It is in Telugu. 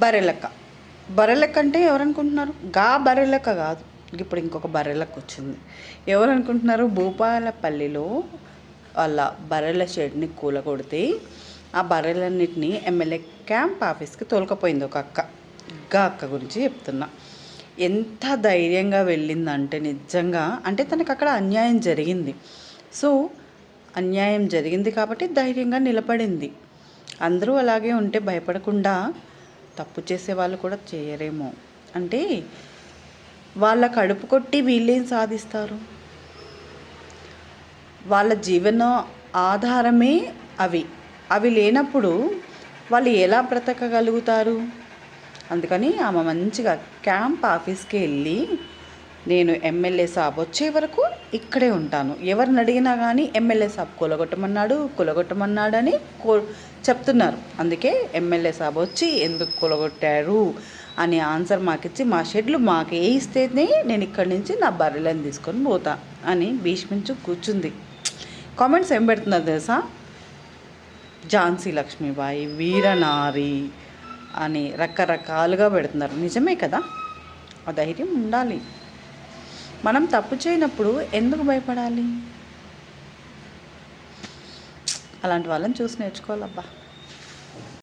బర్రెలెక్క. బర్రెలెక్క అంటే ఎవరనుకుంటున్నారు? గా బర్రెలెక్క కాదు. ఇప్పుడు ఇంకొక బర్రెలెక్క వచ్చింది. ఎవరు అనుకుంటున్నారు భూపాలపల్లిలో వాళ్ళ బర్రెల షెడ్ని కూలగొడితే ఆ బర్రెలన్నిటిని ఎమ్మెల్యే క్యాంప్ ఆఫీస్కి తోలుకపోయింది ఒక అక్క. గా అక్క గురించి చెప్తున్నా. ఎంత ధైర్యంగా వెళ్ళిందంటే నిజంగా అంటే తనకు అక్కడ అన్యాయం జరిగింది. సో అన్యాయం జరిగింది కాబట్టి ధైర్యంగా నిలబడింది. అందరూ అలాగే ఉంటే భయపడకుండా తప్పు చేసే వాళ్ళు కూడా చేయరేమో. అంటే వాళ్ళ కడుపు కొట్టి వీళ్ళేం సాధిస్తారు? వాళ్ళ జీవన ఆధారమే అవి. అవి లేనప్పుడు వాళ్ళు ఎలా బ్రతకగలుగుతారు? అందుకని ఆమె మంచిగా క్యాంప్ ఆఫీస్కి వెళ్ళి నేను ఎమ్మెల్యే సాబ్ వచ్చే వరకు ఇక్కడే ఉంటాను. ఎవరిని అడిగినా కానీ ఎమ్మెల్యే సాబ్ కొలగొట్టమన్నాడు కొలగొట్టమన్నాడని కో చెప్తున్నారు. అందుకే ఎమ్మెల్యే సాబ్ వచ్చి ఎందుకు కొలగొట్టారు అని ఆన్సర్ మాకిచ్చి మా షెడ్లు మాకు వేయిస్తేనే ఇస్తేనే నేను ఇక్కడి నుంచి నా బర్రెలను తీసుకొని పోతా అని భీష్మించు కూర్చుంది. కామెంట్స్ ఏం పెడుతున్నారు తెలుసా? ఝాన్సీ లక్ష్మీబాయి వీరనారి అని రకరకాలుగా పెడుతున్నారు. నిజమే కదా? ఆ ధైర్యం ఉండాలి. మనం తప్పు చేయనప్పుడు ఎందుకు భయపడాలి? అలాంటి వాళ్ళని చూసి నేర్చుకోవాలబ్బా.